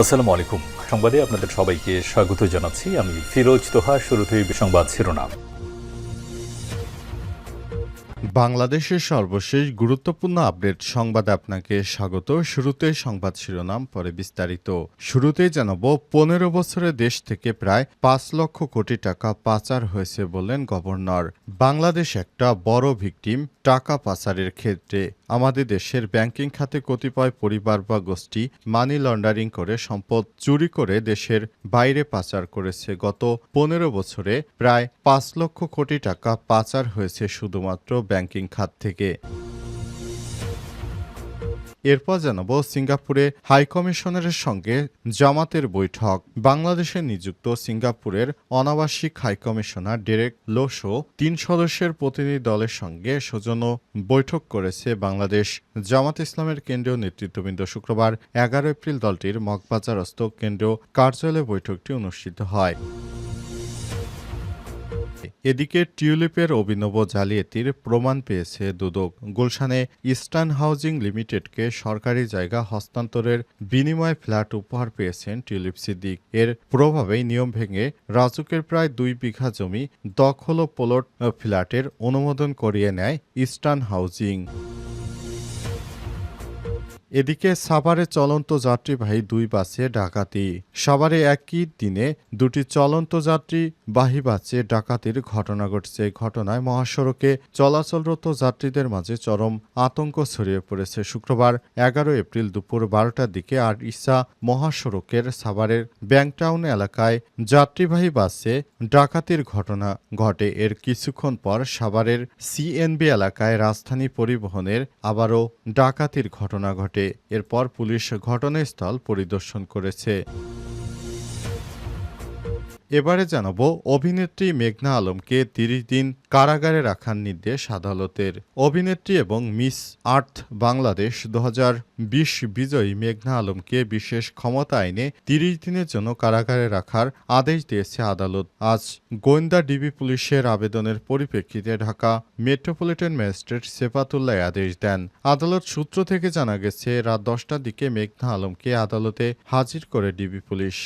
আসসালামু আলাইকুম সংবাদে আপনাদের সবাইকে স্বাগত জানাচ্ছি। আমি ফিরোজ তোহা, শুরুতেই সংবাদ শিরোনাম। বাংলাদেশের সর্বশেষ গুরুত্বপূর্ণ আপডেট সংবাদে আপনাকে স্বাগত। শুরুতে সংবাদ শিরোনাম, পরে বিস্তারিত। শুরুতেই জানাব, পনেরো বছরে দেশ থেকে প্রায় পাঁচ লক্ষ কোটি টাকা পাচার হয়েছে বললেন গভর্নর। বাংলাদেশ একটা বড় ভিকটিম, টাকা পাচারের ক্ষেত্রে। আমাদের দেশের ব্যাংকিং খাতে কতিপয় পরিবার বা গোষ্ঠী মানি লন্ডারিং করে সম্পদ চুরি করে দেশের বাইরে পাচার করেছে। গত পনেরো বছরে প্রায় পাঁচ লক্ষ কোটি টাকা পাচার হয়েছে শুধুমাত্র ব্যাংকিং খাত থেকে। এরপর জানাব সিঙ্গাপুরে হাইকমিশনারের সঙ্গে জামাতের বৈঠক। বাংলাদেশে নিযুক্ত সিঙ্গাপুরের অনাবাসিক হাইকমিশনার ডেরেক লোসো তিন সদস্যের প্রতিনিধি দলের সঙ্গে সৌজন্য বৈঠক করেছে বাংলাদেশ। জামাত ইসলামের কেন্দ্রীয় নেতৃত্ববৃন্দ শুক্রবার এগারো এপ্রিল দলটির মগবাজারস্থ কেন্দ্রীয় কার্যালয়ে বৈঠকটি অনুষ্ঠিত হয়। এদিকে টিউলিপের অভিনব জালিয়াতির প্রমাণ পেয়েছে দুদক। গুলশানে ইস্টার্ন হাউজিং লিমিটেডকে সরকারি জায়গা হস্তান্তরের বিনিময়ে ফ্ল্যাট উপহার পেয়েছেন টিউলিপ সিদ্দিক। এর প্রভাবেই নিয়ম ভেঙে রাজুকের প্রায় দুই বিঘা জমি দখল ও পোলট ফ্ল্যাটের অনুমোদন করিয়ে নেয় ইস্টার্ন হাউজিং। এদিকে সাভারে চলন্ত যাত্রীবাহী দুই বাসে ডাকাতি। সাভারে একই দিনে দুটি চলন্ত যাত্রীবাহী বাসে ডাকাতির ঘটনা ঘটছে। ঘটনায় মহাসড়কে চলাচলরত যাত্রীদের মাঝে চরম আতঙ্ক ছড়িয়ে পড়েছে। শুক্রবার এগারো এপ্রিল দুপুর বারোটার দিকে আর ইসা মহাসড়কের সাভারের ব্যাংকটাউন এলাকায় যাত্রীবাহী বাসে ডাকাতির ঘটনা ঘটে। এর কিছুক্ষণ পর সাভারের সিএনবি এলাকায় রাজধানী পরিবহনের আবারও ডাকাতির ঘটনা ঘটে। এরপর পুলিশ ঘটনাস্থল পরিদর্শন করেছে। এবারে জানাব অভিনেত্রী মেঘনা আলমকে তিরিশ দিন কারাগারে রাখার নির্দেশ আদালতের। অভিনেত্রী এবং মিস আর্থ বাংলাদেশ দু বিশ বিজয়ী মেঘনা আলমকে বিশেষ ক্ষমতা আইনে তিরিশ দিনের জন্য কারাগারে রাখার আদেশ দিয়েছে আদালত। আজ গোয়েন্দা ডিবি পুলিশের আবেদনের পরিপ্রেক্ষিতে ঢাকা মেট্রোপলিটন ম্যাজিস্ট্রেট সেফাতুল্লাহ আদেশ দেন। আদালত সূত্র থেকে জানা গেছে, রাত দশটার দিকে মেঘনা আলমকে আদালতে হাজির করে ডিবি পুলিশ।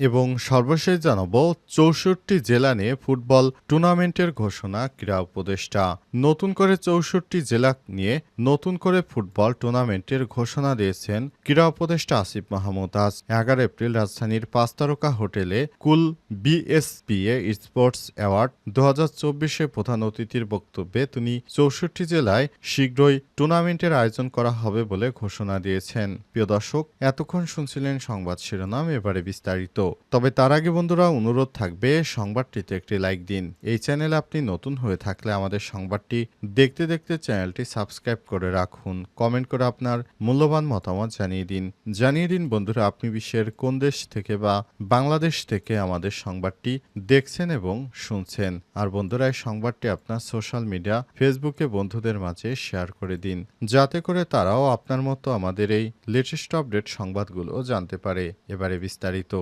এবং সর্বশেষ জানাব, চৌষট্টি জেলা নিয়ে ফুটবল টুর্নামেন্টের ঘোষণা, ক্রীড়া উপদেষ্টা। নতুন করে চৌষট্টি জেলা নিয়ে নতুন করে ফুটবল টুর্নামেন্টের ঘোষণা দিয়েছেন ক্রীড়া উপদেষ্টা আসিফ মাহমুদ। আজ এগারো এপ্রিল রাজধানীর পাঁচ তারকা হোটেলে কুল বিএসপিএ স্পোর্টস অ্যাওয়ার্ড দু হাজার চব্বিশে প্রধান অতিথির বক্তব্যে তিনি চৌষট্টি জেলায় শীঘ্রই টুর্নামেন্টের আয়োজন করা হবে বলে ঘোষণা দিয়েছেন। প্রিয় দর্শক, এতক্ষণ শুনছিলেন সংবাদ শিরোনাম, এবারে বিস্তারিত। তবে তার আগে বন্ধুরা অনুরোধ থাকবে সংবাদটিতে একটি লাইক দিন। এই চ্যানেলে আপনি নতুন হয়ে থাকলে আমাদের সংবাদটি দেখতে দেখতে চ্যানেলটি সাবস্ক্রাইব করে রাখুন। কমেন্ট করে আপনার মূল্যবান মতামত জানিয়ে দিন। জানিয়ে দিন বন্ধুরা আপনি বিশ্বের কোন দেশ থেকে বা বাংলাদেশ থেকে আমাদের সংবাদটি দেখছেন এবং শুনছেন। আর বন্ধুরা, এই সংবাদটি আপনার সোশ্যাল মিডিয়া, ফেসবুকে বন্ধুদের মাঝে শেয়ার করে দিন। যাতে করে তারাও আপনার মতো আমাদের এই লেটেস্ট আপডেট সংবাদগুলো জানতে পারে। এবারে বিস্তারিত।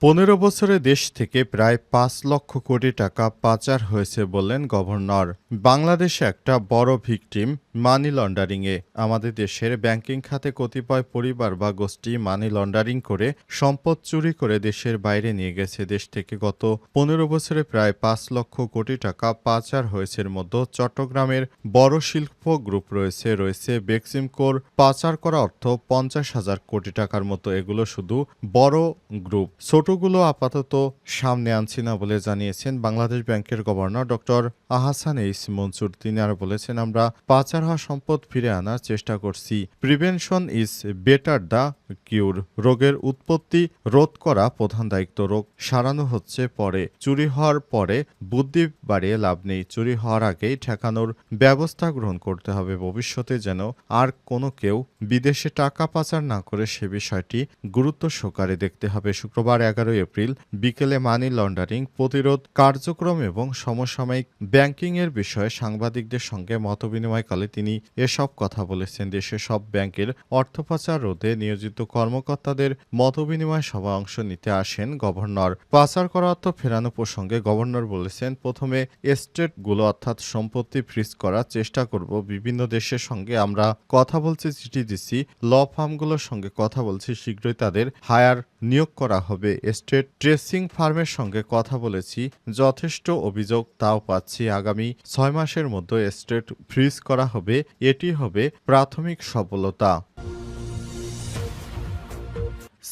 পনেরো বছরে দেশ থেকে প্রায় পাঁচ লক্ষ কোটি টাকা পাচার হয়েছে বললেন গভর্নর। বাংলাদেশে একটা বড় ভিকটিম, মানি লন্ডারিংয়ে। আমাদের দেশের ব্যাংকিং খাতে কতিপয় পরিবার বা গোষ্ঠী মানি লন্ডারিং করে সম্পদ চুরি করে দেশের বাইরে নিয়ে গেছে। দেশ থেকে গত পনেরো বছরে প্রায় পাঁচ লক্ষ কোটি টাকা পাচার হয়েছে। মধ্যে চট্টগ্রামের বড় শিল্প গ্রুপ রয়েছে। রয়েছে বেক্সিমকোর, পাচার করা অর্থ পঞ্চাশ হাজার কোটি টাকার মতো। এগুলো শুধু বড় গ্রুপ। ছোটগুলো আপাতত সামনে আনছি না বলে জানিয়েছেন বাংলাদেশ ব্যাংকের governor doctor Ahsan H Mansur. তিনি আর বলেছেন, আমরা পাচার হওয়া সম্পদ ফিরে আনার চেষ্টা করছি। Prevention is better the cure. রোগের উৎপত্তি রোধ করা প্রধান দায়িত্ব। রোগ সারানো হচ্ছে পরে। চুরি হওয়ার পরে বুদ্ধি বাড়িয়ে লাভ নেই। চুরি হওয়ার আগেই ঠেকানোর ব্যবস্থা গ্রহণ করতে হবে। ভবিষ্যতে যেন আর কোনো কেউ বিদেশে টাকা পাচার না করে সে বিষয়টি গুরুত্ব সহকারে দেখতে হবে। শুক্রবার এগারোই এপ্রিল বিকেলে মানি লন্ডারিং, প্রতিরোধ কার্যক্রম এবং সমসাময়িক ব্যাংকিং এর বিষয়ে সাংবাদিকদের সঙ্গে মতবিনিময়কালে তিনি এসব কথা বলেছেন। দেশে সব ব্যাংকের অর্থ পাচার রোধে নিয়োজিত নিয়োজিত কর্মকর্তাদের মতবিনিময় সভা অংশ নিতে আসেন গভর্নর। পাচার করা অর্থ ফেরানো প্রসঙ্গে গভর্নর বলেছেন, প্রথমে এস্টেটগুলো অর্থাৎ সম্পত্তি ফ্রিজ করার চেষ্টা করব। বিভিন্ন দেশের সঙ্গে আমরা কথা বলছি, চিঠি দিচ্ছি। ল ফার্মগুলোর সঙ্গে কথা বলছি। শীঘ্রই তাদের হায়ার নিয়োগ করা হবে। এস্টেট ট্রেসিং ফার্মের সঙ্গে কথা বলেছি। যথেষ্ট অভিযোগ তাও পাচ্ছি। আগামী ছয় মাসের মধ্যে এস্টেট ফ্রিজ করা হবে। এটি হবে প্রাথমিক সফলতা।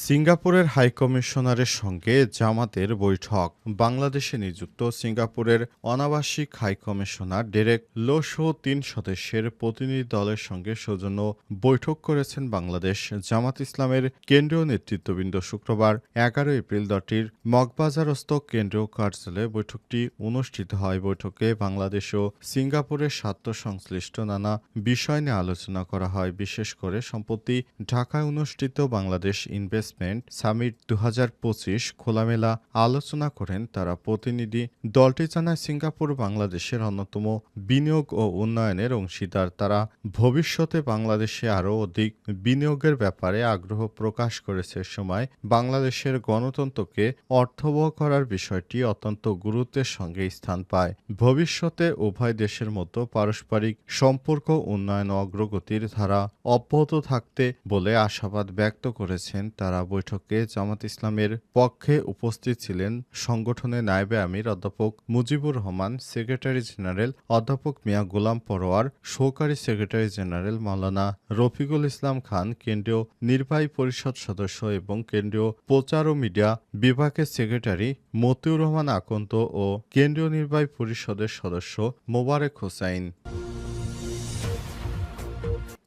সিঙ্গাপুরের হাইকমিশনারের সঙ্গে জামাতের বৈঠক। বাংলাদেশে নিযুক্ত সিঙ্গাপুরের অনাবাসিক হাইকমিশনার ডেরেক লোসহ তিন সদস্যের প্রতিনিধি দলের সঙ্গে সৌজন্য বৈঠক করেছেন বাংলাদেশ জামাত ইসলামের কেন্দ্রীয় নেতৃত্ববৃন্দ শুক্রবার এগারো এপ্রিল দলটির মগবাজারস্থ কেন্দ্রীয় কার্যালয়ে বৈঠকটি অনুষ্ঠিত হয়। বৈঠকে বাংলাদেশ ও সিঙ্গাপুরের স্বার্থ সংশ্লিষ্ট নানা বিষয় নিয়ে আলোচনা করা হয়। বিশেষ করে সম্প্রতি ঢাকায় অনুষ্ঠিত বাংলাদেশ ইনভেস্টমেন্ট সামিট দু খোলামেলা আলোচনা করেন তারা প্রতিনিধি। দলটি জানায়, সিঙ্গাপুর বাংলাদেশের অন্যতম বিনিয়োগ ও উন্নয়নের অংশীদার তারা। ভবিষ্যতে বাংলাদেশে আরও অধিক বিনিয়োগের ব্যাপারে আগ্রহ প্রকাশ করেছে সময় বাংলাদেশের গণতন্ত্রকে অর্থবহ করার বিষয়টি অত্যন্ত গুরুত্বের সঙ্গে স্থান পায়। ভবিষ্যতে উভয় দেশের মতো পারস্পরিক সম্পর্ক, উন্নয়ন অগ্রগতির ধারা অব্যাহত থাকতে বলে আশাবাদ ব্যক্ত করেছেন তারা। বৈঠকে জামাত ইসলামের পক্ষে উপস্থিত ছিলেন সংগঠনের নায়েবে আমির অধ্যাপক মুজিবুর রহমান, সেক্রেটারি জেনারেল অধ্যাপক মিয়া গোলাম পরোয়ার, সহকারী সেক্রেটারি জেনারেল মাওলানা রফিকুল ইসলাম খান, কেন্দ্রীয় নির্বাহী পরিষদ সদস্য এবং কেন্দ্রীয় প্রচার ও মিডিয়া বিভাগের সেক্রেটারি মতিউর রহমান আকন্ত ও কেন্দ্রীয় নির্বাহী পরিষদের সদস্য মোবারক হোসাইন।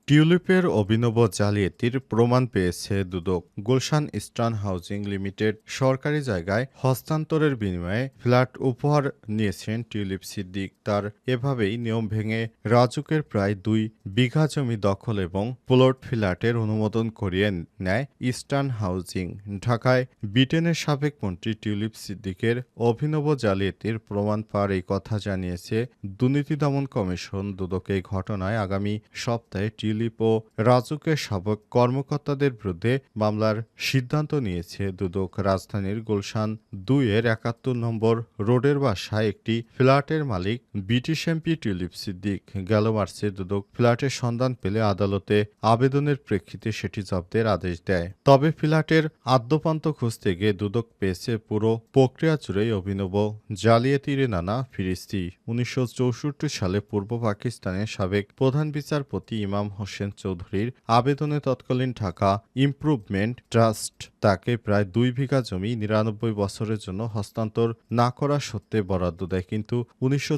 টিউলিপের অভিনব জালিয়াতির প্রমাণ পেয়েছে Dudok Gulshan Eastern Housing Limited. সরকারি জায়গায় হস্তান্তরের বিনিময়ে ফ্ল্যাট উপহার নিয়েছেন টিউলিপ সিদ্দিক। তার এভাবেই নিয়ম ভেঙে রাজুকের প্রায় দুই বিঘা জমি দখল এবং প্লট ফ্ল্যাটের অনুমোদন করিয়ে নেয় ইস্টার্ন হাউজিং। ঢাকায় ব্রিটেনের সাবেক মন্ত্রী টিউলিপ সিদ্দিকের অভিনব জালিয়াতির প্রমাণ পাওয়ার এই কথা জানিয়েছে দুর্নীতি দমন কমিশন। দুদক এই ঘটনায় আগামী সপ্তাহে টিউলিপ ও রাজুকের সাবেক কর্মকর্তাদের বিরুদ্ধে মামলার সিদ্ধান্ত নিয়েছে দুদক রাজধানীর গুলশান দুইয়ের একাত্তর নম্বর রোডের বাসায় একটি ফ্ল্যাটের মালিক ব্রিটিশ এমপি টিউলিপ সিদ্দিক। গেল মার্চে দুদক ফ্ল্যাটের সন্ধান পেলে আদালতে আবেদনের প্রেক্ষিতে সেটি জব্দের আদেশ দেয়। তবে ফ্ল্যাটের আদ্যপান্ত খুঁজতে গিয়ে দুদক পেয়েছে পুরো প্রক্রিয়া জুড়েই অভিনব জালিয়াতির নানা ফিরিস্তি। উনিশশো চৌষট্টি সালে পূর্ব পাকিস্তানের সাবেক প্রধান বিচারপতি ইমাম হোসেন চৌধুরীর আবেদনে তৎকালীন ঢাকা ইমপ্রুভমেন্ট ট্রাস্ট তাকে প্রায় দুই বিঘা জমি নিরানব্বই বছরের জন্য হস্তান্তর না করা সত্ত্বে বরাদ্দ দেয়। কিন্তু উনিশশো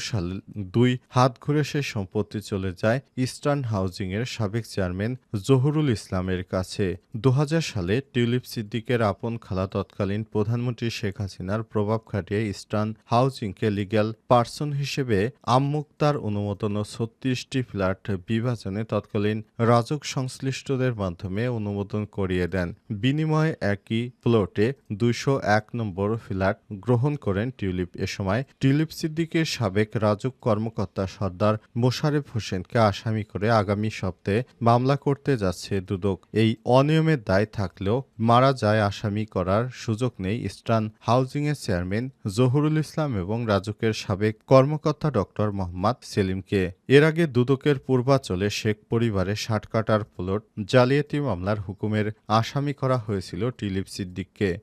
সালে দুই হাত ঘুরে সে সম্পত্তি চলে যায় ইস্টার্ন হাউজিং এর সাবেক চেয়ারম্যান জহুরুল ইসলামের কাছে। দু হাজার সালে টিউলিপ সিদ্দিকের আপন খালা তৎকালীন প্রধানমন্ত্রী শেখ হাসিনার প্রভাব খাটিয়ে ইস্টার্ন হাউজিংকে লিগ্যাল পার্সন হিসেবে আমমুক্তার অনুমোদন ও ছত্রিশটি ফ্ল্যাট বিভাজনে তৎকালীন রাজক সংশ্লিষ্টদের মাধ্যমে অনুমোদন করিয়ে দেন। বিনিময়ে একই প্লটে দুইশো এক নম্বর ফ্ল্যাট গ্রহণ করেন টিউলিপ। এ সময় টিউলিপ সিদ্দিকের সাবেক রাজক কর্মকর্তা সর্দার মোশারেফ হোসেনকে আসামি করে আগামী সপ্তাহে মামলা করতে যাচ্ছে দুদক। এই অনিয়মের দায় থাকলেও মারা যায় আসামি করার সুযোগ নেই ইস্টার্ন হাউজিংয়ের চেয়ারম্যান জহুরুল ইসলাম এবং রাজুকের সাবেক কর্মকর্তা ডক্টর মোহাম্মদ সেলিমকে। এর আগে দুদকের পূর্বাচলে শেখ পরিবারের ষাট কাটার প্লট জালিয়াতি মামলার হুকুমের আসামি করা হয়েছিল টিলিপ সিদ্দিককে।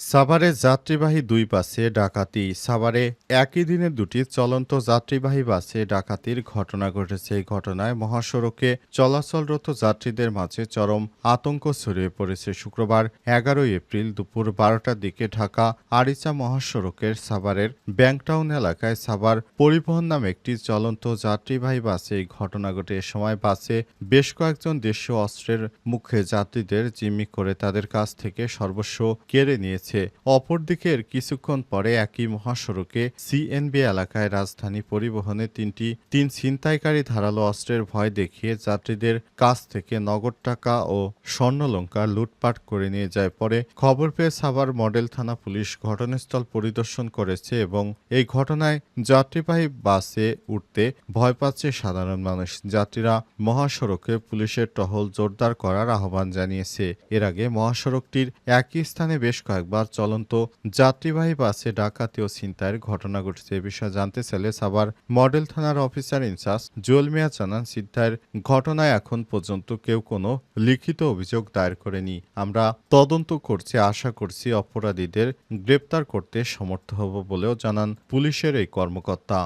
সাভারে যাত্রীবাহী দুই বাসে ডাকাতি। সাভারে একই দিনে দুটি চলন্ত যাত্রীবাহী বাসে ডাকাতির ঘটনা ঘটেছে। এই ঘটনায় মহাসড়কে চলাচলরত যাত্রীদের মাঝে চরম আতঙ্ক ছড়িয়ে পড়েছে। শুক্রবার এগারোই এপ্রিল দুপুর বারোটার দিকে ঢাকা আরিচা মহাসড়কের সাভারের ব্যাংকটাউন এলাকায় সাভার পরিবহন নামে একটি চলন্ত যাত্রীবাহী বাসে এই ঘটনা ঘটে। এ সময় বাসে বেশ কয়েকজন দেশীয় অস্ত্রের মুখে যাত্রীদের জিম্মি করে তাদের কাছ থেকে সর্বস্ব কেড়ে নিয়েছে হয়েছে। অপরদিকে এর কিছুক্ষণ পরে একই মহাসড়কে সিএনবি এলাকায় রাজধানী পরিবহনে তিনটি, তিন ছিনতাইকারী ধারালো অস্ত্রের ভয় দেখিয়ে যাত্রীদের কাছ থেকে নগদ টাকা ও স্বর্ণলঙ্কা লুটপাট করে নিয়ে যায়। পরে খবর পেয়ে সাভার মডেল থানা পুলিশ ঘটনাস্থল পরিদর্শন করেছে এবং এই ঘটনায় যাত্রীবাহী বাসে উঠতে ভয় পাচ্ছে সাধারণ মানুষ। যাত্রীরা মহাসড়কে পুলিশের টহল জোরদার করার আহ্বান জানিয়েছে। এর আগে মহাসড়কটির একই স্থানে বেশ কয়েকবার চলন্ত যাত্রীবাহী বাসে ডাকাতি ও ছিনতাইয়ের ঘটনা ঘটেছে। এ বিষয়ে জানতে চাইলে সাভার মডেল থানার officer in charge Jewel Mia জানান, ছিনতাইয়ের ঘটনায় এখন পর্যন্ত কেউ কোনো লিখিত অভিযোগ দায়ের করেনি। আমরা তদন্ত করছি, আশা করছি অপরাধীদের গ্রেপ্তার করতে সমর্থ হব বলেও জানান পুলিশের এই কর্মকর্তা।